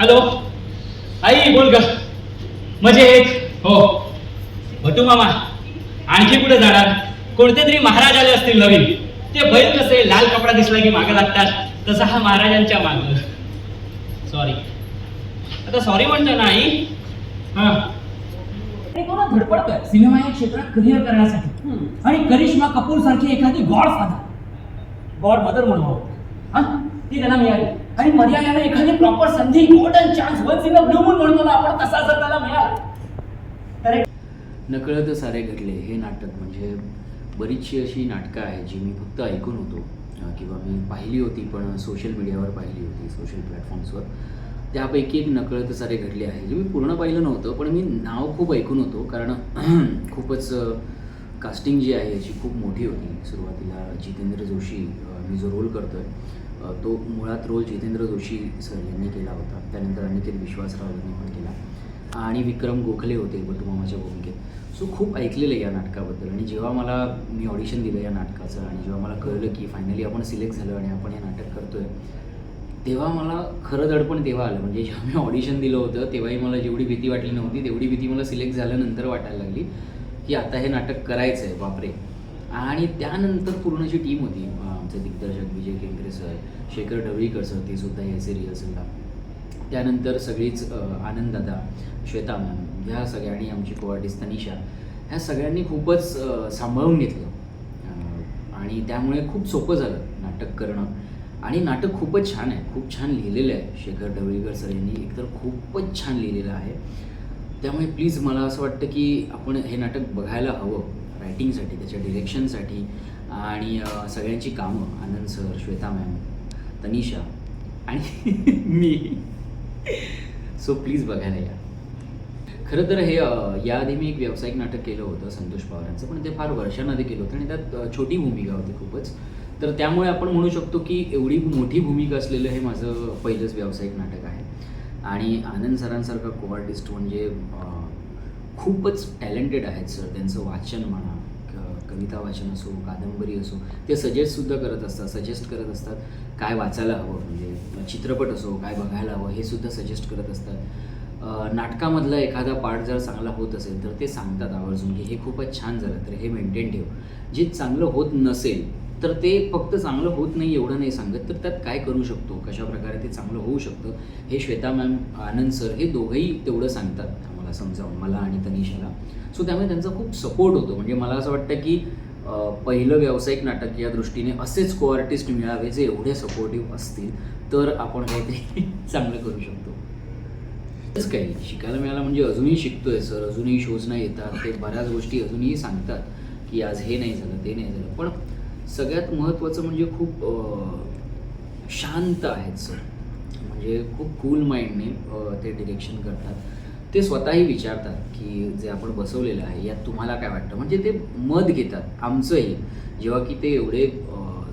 Hello. आई बोल ग. मजेत? हो. भटू मामा आणखी कुठे जाणार? कोणते तरी महाराज आले असतील नवीन. ते बैल कसे लाल कपडा दिसला की मागे लागतात तसा हा महाराजांच्या माग. सॉरी आता सॉरी म्हणतो ना आई? हा. धडपडतोय? सिनेमा या क्षेत्रात करिअर करण्यासाठी. आणि करिश्मा कपूर सारखी एखादी गॉड फादर गॉड मदर म्हणून. हा? ती त्यांना मिळाली. आणि पर्यायाने एखादी प्रॉपर संधी golden chance once in blue moon म्हणतो ना आपण तसा जर त्याला मिळाला. तर नकळत सारे घडले. हे नाटक म्हणजे बरीचशी अशी नाटकं आहेत जी मी फक्त ऐकून होतो. किंवा मी पाहिली होती पण सोशल मीडियावर पाहिली होती सोशल प्लॅटफॉर्म्सवर त्यापैकी एक नकळत सारे घडले आहे जे मी पूर्ण पाहिलं नव्हतं पण मी नाव खूप ऐकून होतो. कारण खूपच कास्टिंग जी आहे याची खूप मोठी होती. सुरुवातीला जितेंद्र जोशी मी जो रोल करतो आहे तो मुळात रोल जितेंद्र जोशी सर यांनी केला होता. त्यानंतर अनिकेत विश्वासराव यांनी पण केला. आणि विक्रम गोखले होते बटुमामाच्या भूमिकेत. सो खूप ऐकलेलं आहे या नाटकाबद्दल. आणि जेव्हा मला मी ऑडिशन दिलं या नाटकाचं आणि जेव्हा मला कळलं की फायनली आपण सिलेक्ट झालं आणि आपण हे नाटक करतोय तेव्हा मला खरं दडपण तेव्हा आलं. म्हणजे जेव्हा मी ऑडिशन दिलं होतं तेव्हाही मला जेवढी भीती वाटली नव्हती तेवढी भीती मला सिलेक्ट झाल्यानंतर वाटायला लागली की आता हे नाटक करायचं आहे बापरे. आणि त्यानंतर पूर्ण जी टीम होती आमचे दिग्दर्शक विजय केंकरे सर शेखर ढवळीकर सर ते सुद्धा एस ए रिहर्सलला त्यानंतर सगळीच आनंददा श्वेता मॅम ह्या सगळ्यांनी आमची कोआर्टिस्ट तनिषा ह्या सगळ्यांनी खूपच सांभाळून घेतलं. आणि त्यामुळे खूप सोपं झालं नाटक करणं. आणि नाटक खूपच छान आहे खूप छान लिहिलेलं आहे. शेखर ढवळीकर सर यांनी एकतर खूपच छान लिहिलेलं आहे. त्यामुळे प्लीज मला असं वाटतं की आपण हे नाटक बघायला हवं. रायटिंगसाठी त्याच्या डिरेक्शनसाठी आणि सगळ्यांची कामं आनंद सर श्वेता मॅम तनिषा आणि मी. सो प्लीज बघायला या खरं तर हे याआधी मी एक व्यावसायिक नाटक केलं होतं संतोष पवारांचं पण ते फार वर्षांआधी केलं होतं आणि त्यात छोटी भूमिका होती खूपच. तर त्यामुळे आपण म्हणू शकतो की एवढी मोठी भूमिका असलेलं हे माझं पहिलंच व्यावसायिक नाटक आहे. आणि आनंद सरांसारखा को आर्टिस्ट म्हणजे खूपच टॅलेंटेड आहेत सर. त्यांचं वाचन म्हणा कविता वाचन असो कादंबरी असो ते सजेस्टसुद्धा करत असतात सजेस्ट करत असतात काय वाचायला हवं म्हणजे चित्रपट असो काय बघायला हवं हे सुद्धा सजेस्ट करत असतात. नाटकामधला एखादा पार्ट जर चांगला होत असेल तर ते सांगतात आवर्जून की हे खूपच छान झालं तर हे मेंटेन ठेव. जे चांगलं होत नसेल तर ते फक्त चांगलं होत नाही एवढं नाही सांगत तर त्यात काय करू शकतो? कशा प्रकारे ते चांगलं होऊ शकतं? हे श्वेता मॅम आनंद सर हे दोघंही तेवढं सांगतात. आम्हाला समजावून मला आणि तनिषाला. सो त्यामुळे त्यांचा खूप सपोर्ट होतो. म्हणजे मला असं वाटतं की पहिलं व्यावसायिक नाटक या दृष्टीने असेच को आर्टिस्ट मिळावे जे एवढे सपोर्टिव्ह असतील तर आपण काहीतरी चांगलं करू शकतो. तेच काही शिकायला मिळालं म्हणजे अजूनही शिकतोय सर. अजूनही शोज नाही येतात. ते बऱ्याच गोष्टी अजूनही सांगतात की आज हे नाही झालं ते नाही झालं. पण सगळ्यात महत्त्वाचं म्हणजे खूप शांत आहेत सर. म्हणजे खूप कूल माइंडने ते डिरेक्शन करतात. ते स्वतःही विचारतात की जे आपण बसवलेलं आहे यात तुम्हाला काय वाटतं? म्हणजे ते मत घेतात. आमचंही. जेव्हा की ते एवढे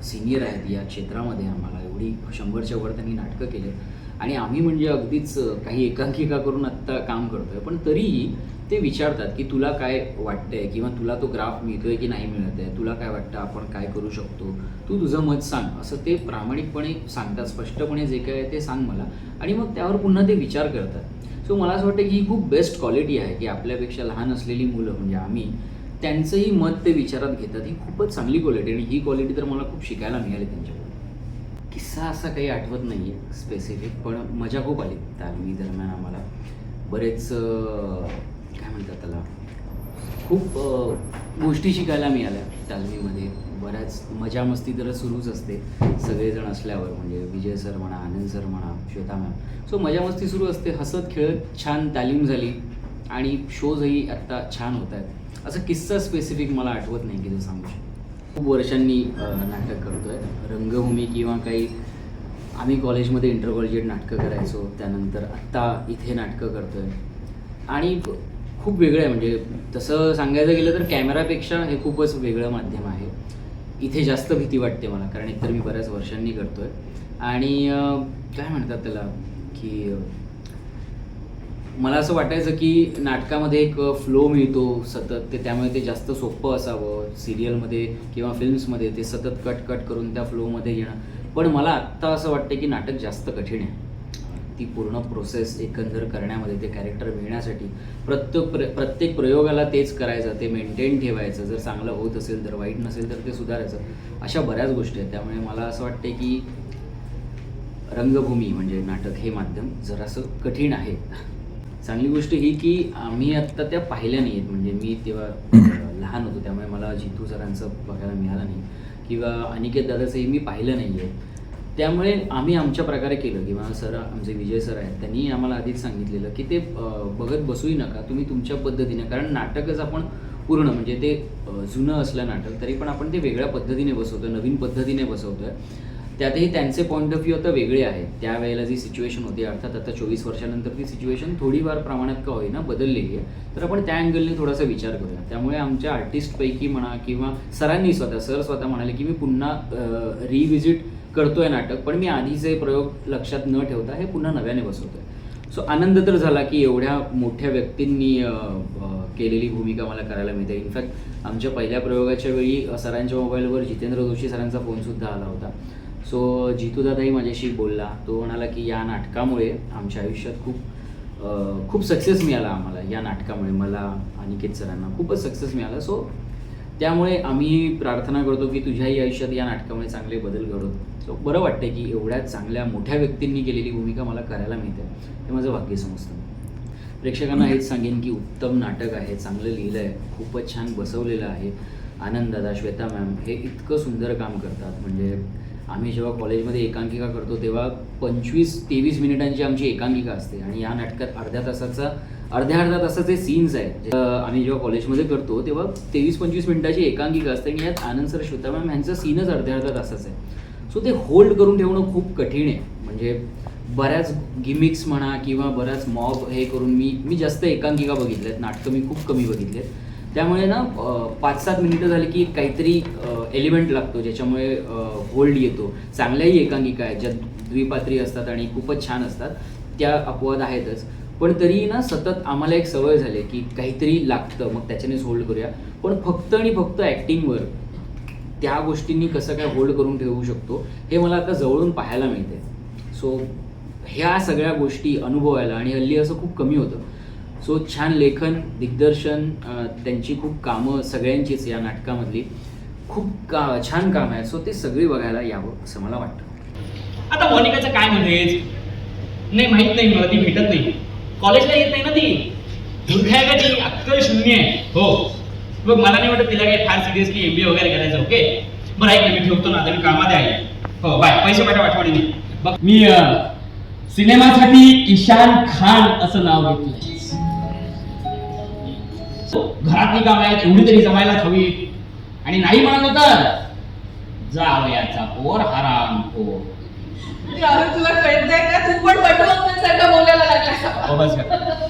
सिनियर आहेत या क्षेत्रामध्ये आम्हाला एवढी शंभरच्या वर त्यांनी नाटकं केले. आणि आम्ही म्हणजे अगदीच काही एकांकिका करून आत्ता काम करतोय. पण तरीही ते विचारतात की तुला काय वाटतंय? किंवा तुला तो ग्राफ मिळतोय की नाही मिळत आहे तुला काय वाटतं आपण काय करू शकतो? तू तुझं मत सांग. असं ते प्रामाणिकपणे सांगतात. स्पष्टपणे जे काय आहे ते सांग मला. आणि मग त्यावर पुन्हा ते विचार करतात. सो मला असं वाटतं की ही खूप बेस्ट क्वालिटी आहे की आपल्यापेक्षा लहान असलेली मुलं म्हणजे आम्ही त्यांचंही मत ते विचारात घेतात. ही खूपच चांगली क्वालिटी आणि ही क्वालिटी तर मला खूप शिकायला मिळाली त्यांच्याकडून. किस्सा असा काही आठवत नाही आहे स्पेसिफिक पण मजा खूप आली तालमी दरम्यान आम्हाला. बरेच काय म्हणतात त्याला? खूप गोष्टी शिकायला मिळाल्या तालमीमध्ये. बऱ्याच मजा मस्ती तर सुरूच असते सगळेजण असल्यावर म्हणजे विजय सर म्हणा आनंद सर म्हणा श्वेता मॅम. सो मजा मस्ती सुरू असते हसत खेळत छान तालीम झाली आणि शोजही आत्ता छान होत आहेत. असं किस्सा स्पेसिफिक मला आठवत नाही की तो सांगू शकतो. खूप वर्षांनी नाटक करतो आहे रंगभूमी किंवा काही आम्ही कॉलेजमध्ये इंटर कॉलेजिएट नाटकं करायचो त्यानंतर आत्ता इथे नाटकं करतो आहे आणि खूप वेगळं आहे. म्हणजे तसं सांगायचं गेलं तर कॅमेरापेक्षा हे खूपच वेगळं माध्यम आहे. इथे जास्त भीती वाटते मला कारण एकतर मी बऱ्याच वर्षांनी करतोय. आणि काय म्हणतात त्याला की मला असं वाटायचं की नाटकामध्ये एक फ्लो मिळतो सतत. ते त्यामुळे ते जास्त सोपं असावं. सिरियलमध्ये किंवा फिल्म्समध्ये ते सतत कट कट करून त्या फ्लोमध्ये येणं. पण मला आत्ता असं वाटतं की नाटक जास्त कठीण आहे. ती पूर्ण प्रोसेस एकंदर करण्यामध्ये ते कॅरेक्टर मिळण्यासाठी प्रत्येक प्र प्रत्येक प्रयोगाला तेच करायचं ते मेंटेन ठेवायचं. जर चांगलं होत असेल तर वाईट नसेल तर ते सुधारायचं. अशा बऱ्याच गोष्टी आहेत. त्यामुळे मला असं वाटते की रंगभूमी म्हणजे नाटक हे माध्यम जरासं कठीण आहे. चांगली गोष्ट ही की आम्ही आत्ता त्या पाहिल्या नाही आहेत म्हणजे मी तेव्हा लहान होतो. त्यामुळे मला जितू सरांचं बघायला मिळालं नाही. किंवा अनिकेत दादाचंही मी पाहिलं नाही आहे त्यामुळे आम्ही आमच्या प्रकारे केलं किंवा सर आमचे विजय सर आहेत त्यांनी आम्हाला आधीच सांगितलेलं की ते बघत बसूही नका तुम्ही तुमच्या पद्धतीने कारण नाटकच आपण पूर्ण म्हणजे ते जुनं असलं नाटक तरी पण आपण ते वेगळ्या पद्धतीने बसवतो नवीन पद्धतीने बसवतोय. त्यातही त्यांचे पॉईंट ऑफ व्ह्यू आता वेगळे आहेत. त्यावेळेला जी सिच्युएशन होती अर्थात आता चोवीस वर्षानंतर ती सिच्युएशन थोडीफार प्रमाणात का होईना बदललेली आहे. तर आपण त्या अँगलने थोडासा विचार करूया. त्यामुळे आमच्या आर्टिस्टपैकी म्हणा किंवा सरांनी स्वतः सर स्वतः म्हणाले की मी पुन्हा रिव्हिजिट करतोय नाटक पण मी आधीचे प्रयोग लक्षात न ठेवता हे पुन्हा नव्याने बसवतोय. सो आनंद तर झाला की एवढ्या मोठ्या व्यक्तींनी केलेली भूमिका मला करायला मिळते. इनफॅक्ट आमच्या पहिल्या प्रयोगाच्या वेळी सरांच्या मोबाईलवर जितेंद्र जोशी सरांचा फोनसुद्धा आला होता. सो जितूदादाही माझ्याशी बोलला. तो म्हणाला की या नाटकामुळे आमच्या आयुष्यात खूप खूप सक्सेस मिळाला आम्हाला. या नाटकामुळे मला अनिकेत सरांना खूपच सक्सेस मिळाला. सो त्यामुळे आम्ही प्रार्थना करतो की तुझ्याही आयुष्यात या नाटकामुळे चांगले बदल घडत सो बरं वाटतं की एवढ्या चांगल्या मोठ्या व्यक्तींनी केलेली भूमिका मला करायला मिळते. हे माझं भाग्य समजतं. प्रेक्षकांना हेच सांगेन की उत्तम नाटक आहे चांगलं लिहिलं आहे खूपच छान बसवलेलं आहे. आनंद दादा श्वेता मॅम हे इतकं सुंदर काम करतात. म्हणजे आम्ही जेव्हा कॉलेजमध्ये एकांकिका करतो तेव्हा पंचवीस तेवीस मिनिटांची आमची एकांकिका असते. आणि या नाटकात अर्ध्या तासाचा अर्ध्या अर्ध्या तासाचे सीन्स आहेत. आम्ही जेव्हा कॉलेजमध्ये करतो तेव्हा तेवीस पंचवीस मिनिटाची एकांकिका असते. आणि यात आनंद सर श्वेता मॅम ह्यांचं सीनच अर्ध्या अर्ध्या तासाचं आहे. सो ते होल्ड करून ठेवणं खूप कठीण आहे. म्हणजे बऱ्याच गिमिक्स म्हणा किंवा बऱ्याच मॉब हे करून मी मी जास्त एकांकिका बघितल्यात. नाटकं मी खूप कमी बघितले आहेत त्यामुळे ना पाच सात मिनिटं झाली की काहीतरी एलिमेंट लागतो ज्याच्यामुळे होल्ड येतो. चांगल्याही एकांकिका आहेत ज्या द्विपात्री असतात आणि खूपच छान असतात. त्या अपवाद आहेतच. पण तरी ना सतत आम्हाला एक सवय झाली की काहीतरी लागतं. मग त्याच्यानेच होल्ड करूया. पण फक्त आणि फक्त ॲक्टिंगवर त्या गोष्टींनी कसं काय होल्ड करून ठेवू शकतो हे मला आता जवळून पाहायला मिळते सो ह्या सगळ्या गोष्टी अनुभवायला आणि हल्ली असं खूप कमी होतं. सो छान लेखन दिग्दर्शन त्यांची खूप कामं सगळ्यांचीच या नाटकामधली. खूप का छान काम आहे. सो ते सगळी बघायला यावं असं मला वाटतं. आता मोनिकाचं काय म्हणेच नाही माहीत नाही मला ती भेटत नाही. कॉलेजला येत नाही ना ती? मूर्ख अक्कल शून्य आहे. हो. बघ मला नाही वाटत तिला काही फार सिरियसली एमबीए वगैरे करायचं ओके बरं ऐक मी ठेवतो ना मी कामात आहे. हो बाय पैसे पाठवा आठवणीने बघ मी सिनेमासाठी ईशान खान असं नाव घेतलंय. घरातली काम आहेत एवढी तरी जमायलाच हवी. आणि नाही म्हणालो तर जावयाचा पोर हराम पोर तुला कळतंय का? तू पण बटवासारखा बोलायला लागला हो.